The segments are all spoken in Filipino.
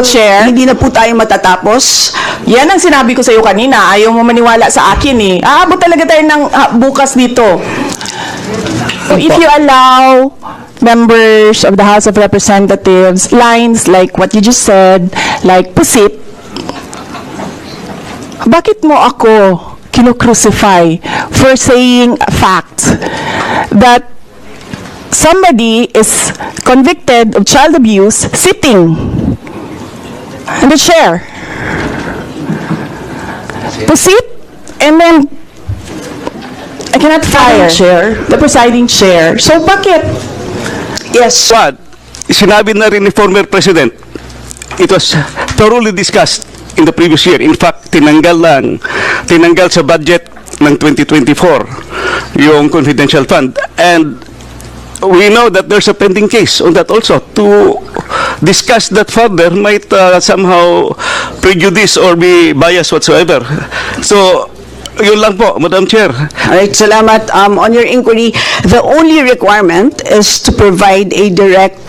will share. Hindi na po tayo matatapos. Yan ang sinabi ko sa iyo kanina. Ayaw mo maniwala sa akin eh. Aabot talaga tayo ng ah, bukas dito. So if you allow members of the House of Representatives lines like what you just said, like pusit, bakit mo ako kinocrucify for saying a fact that somebody is convicted of child abuse sitting in the chair? Pusit, and then I cannot fire Chair. the presiding chair. So bakit? Yes. But, sinabi na rin ni former President, it was thoroughly discussed in the previous year. In fact, tinanggal lang, tinanggal sa budget ng 2024 yung confidential fund. And we know that there's a pending case on that also. To discuss that further might uh, somehow prejudice or be biased whatsoever. So, yun lang po, Madam Chair. Alright, salamat. Um, on your inquiry, the only requirement is to provide a direct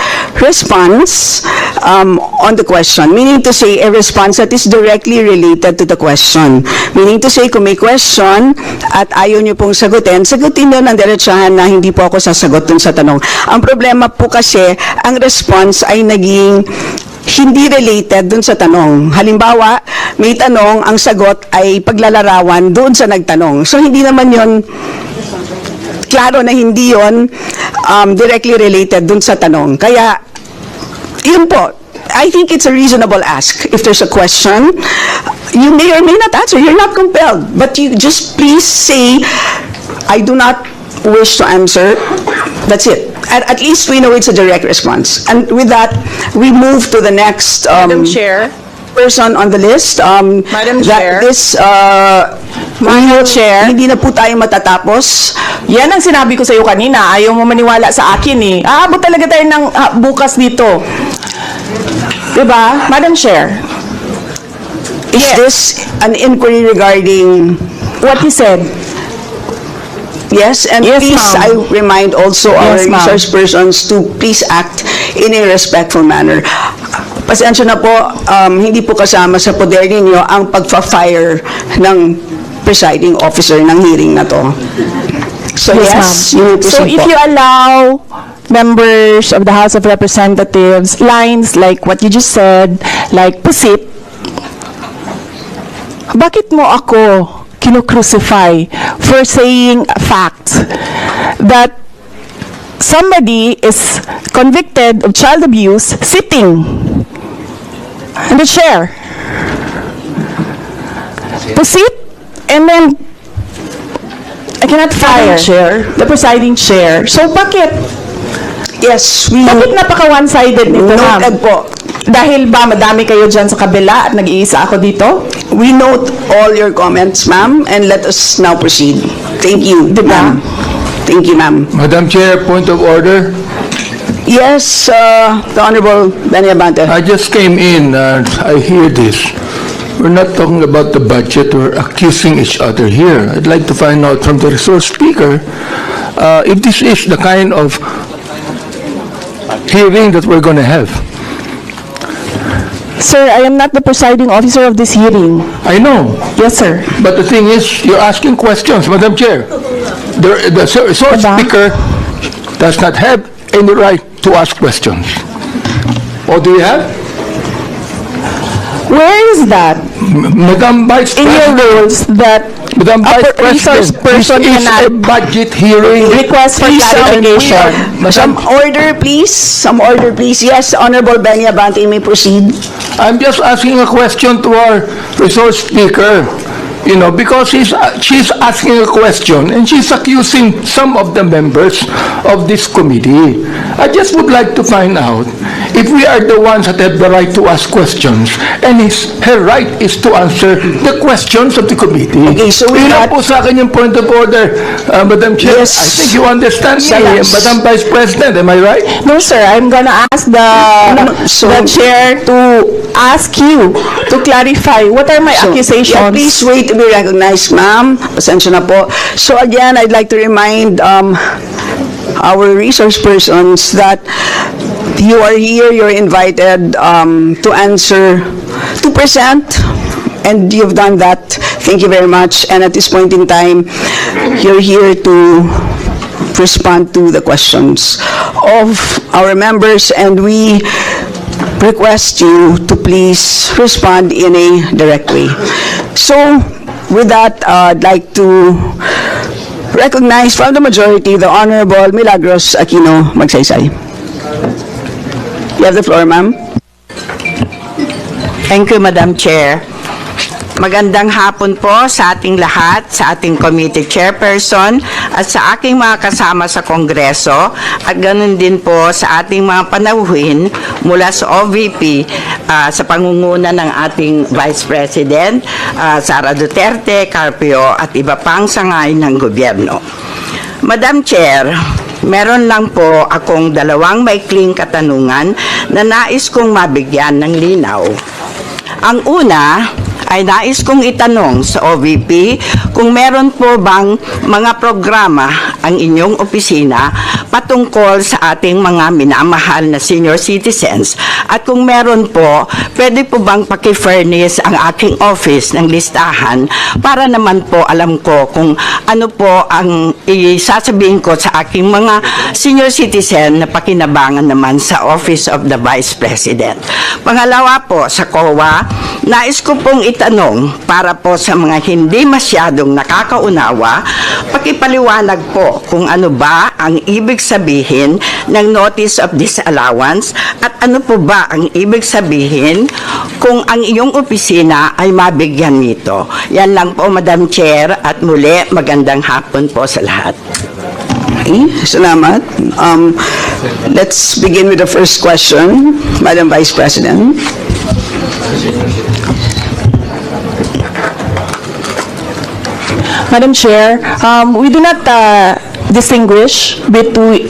response um, on the question. Meaning to say, a response that is directly related to the question. Meaning to say, kung may question at ayaw niyo pong sagutin, sagutin niyo ng diretsahan na hindi po ako sasagot dun sa tanong. Ang problema po kasi, ang response ay naging hindi related dun sa tanong. Halimbawa, may tanong, ang sagot ay paglalarawan doon sa nagtanong. So, hindi naman yon klaro na hindi yon um, directly related dun sa tanong. Kaya, yun po, I think it's a reasonable ask. If there's a question, you may or may not answer. You're not compelled. But you just please say, I do not wish to answer. That's it. At, at least we know it's a direct response. And with that, we move to the next um, Madam Chair. person on the list. Um, Madam that Chair. This, uh, Madam Chair. Hindi na po tayo matatapos. Yan ang sinabi ko sa iyo kanina. Ayaw mo maniwala sa akin eh. Aabot talaga tayo ng ah, bukas dito. Diba? Madam Chair, Is Yes. this an inquiry regarding, what you said. yes? And Yes, please, I remind also our Yes, ma'am. resource persons to please act in a respectful manner. Pasensya na po, um, hindi po kasama sa poder ninyo ang pagfa-fire ng presiding officer ng hearing na to. So yes, ma'am. you So if po. you allow members of the House of Representatives lines like what you just said, like pusit, bakit mo ako kinocrucify for saying a fact that somebody is convicted of child abuse sitting in the chair? Pusit, and then I cannot fire Chair. the presiding chair. So bakit? Yes, we Bakit napaka one-sided nito, ma'am? noted po. Dahil ba madami kayo dyan sa kabila at nag-iisa ako dito? We note all your comments, ma'am, and let us now proceed. Thank you, Diba? ma'am. Thank you, ma'am. Madam Chair, point of order. Yes, uh, the Honorable Benny Abante. I just came in, and I hear this. We're not talking about the budget, we're accusing each other here. I'd like to find out from the resource speaker uh, if this is the kind of hearing that we're going to have. Sir, I am not the presiding officer of this hearing. I know, Yes, sir. but the thing is, you're asking questions, Madam Chair. The the resource Diba? speaker does not have any right to ask questions. Or do you have? Where is that Madam Vice in your President. rules that Madam Vice President, person this is a budget hearing. request for Please, clarification? Some order, please. Some order, please. Yes, Honorable Benny Abante, you may proceed. I'm just asking a question to our resource speaker, you know, because he's, uh, she's asking a question and she's accusing some of the members of this committee. I just would like to find out if we are the ones that have the right to ask questions and his, her right is to answer the questions of the committee. Okay, so lang that- po sa akin yung point of order, uh, Madam Chair. Yes. I think you understand me, Salas. Madam Vice President, am I right? No, sir. I'm gonna ask the, No, no, so- the chair to ask you to clarify what are my So, accusations. Yeah, please wait to be recognized, ma'am. Pasensya na po. So again, I'd like to remind um, our resource persons that You are here, you're invited um, to answer, to present, and you've done that. Thank you very much. And at this point in time, you're here to respond to the questions of our members, and we request you to please respond in a direct way. So, with that, uh, I'd like to recognize from the majority the Honorable Milagros Aquino Magsaysay. You have the floor, ma'am. Thank you, Madam Chair. Magandang hapon po sa ating lahat, sa ating committee chairperson at sa aking mga kasama sa Kongreso at ganun din po sa ating mga panauhin mula sa OVP ah, sa pangunguna ng ating Vice President ah, Sara Duterte, Carpio at iba pang sangay ng gobyerno. Madam Chair, meron lang po akong dalawang maikling katanungan na nais kong mabigyan ng linaw. Ang una ay nais kong itanong sa OVP kung meron po bang mga programa ang inyong opisina patungkol sa ating mga minamahal na senior citizens at kung meron po, pwede po bang paki-furnish ang aking office ng listahan para naman po alam ko kung ano po ang isasabihin ko sa aking mga senior citizen na pakinabangan naman sa Office of the Vice President. Pangalawa po, sa COA, nais ko pong itanong para po sa mga hindi masyadong nakakaunawa, pakipaliwanag po kung ano ba ang ibig sabihin ng Notice of Disallowance at ano po ba ang ibig sabihin kung ang iyong opisina ay mabigyan nito. Yan lang po, Madam Chair, at muli, magandang hapon po sa lahat. Okay, salamat. Um, let's begin with the first question, Madam Vice President. Madam Chair, um, we do not uh, distinguish between,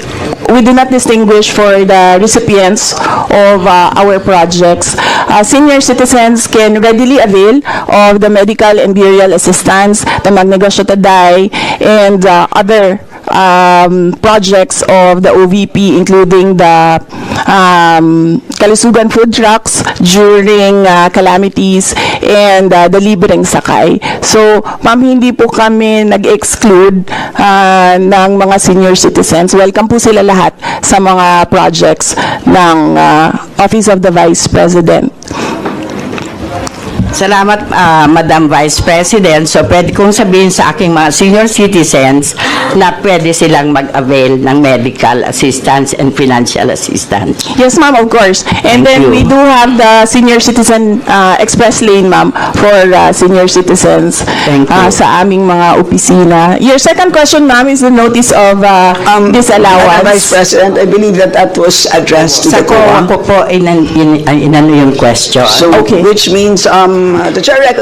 we do not distinguish for the recipients of uh, our projects. Uh, Senior citizens can readily avail of the medical and burial assistance, the Magnegosyo Taday, and uh, other um, projects of the OVP, including the um, Kalisugan food trucks during uh, calamities and uh, the libreng sakay. So, ma'am, hindi po kami nag-exclude uh, ng mga senior citizens. Welcome po sila lahat sa mga projects ng uh, Office of the Vice President. Salamat, ah, Madam Vice President. So, pwede kong sabihin sa aking mga senior citizens na pwede silang mag-avail ng medical assistance and financial assistance. Yes, ma'am, of course. And Thank then you. we do have the senior citizen uh, express lane, ma'am, for uh, senior citizens Thank you. uh, sa aming mga opisina. Your second question, ma'am, is the notice of uh, Madam Vice disallowance. President, I believe that that was addressed to Sa the ko, COA. ako po inan, in, in- inano yung question. So, Okay. which means, um, the chair recognizes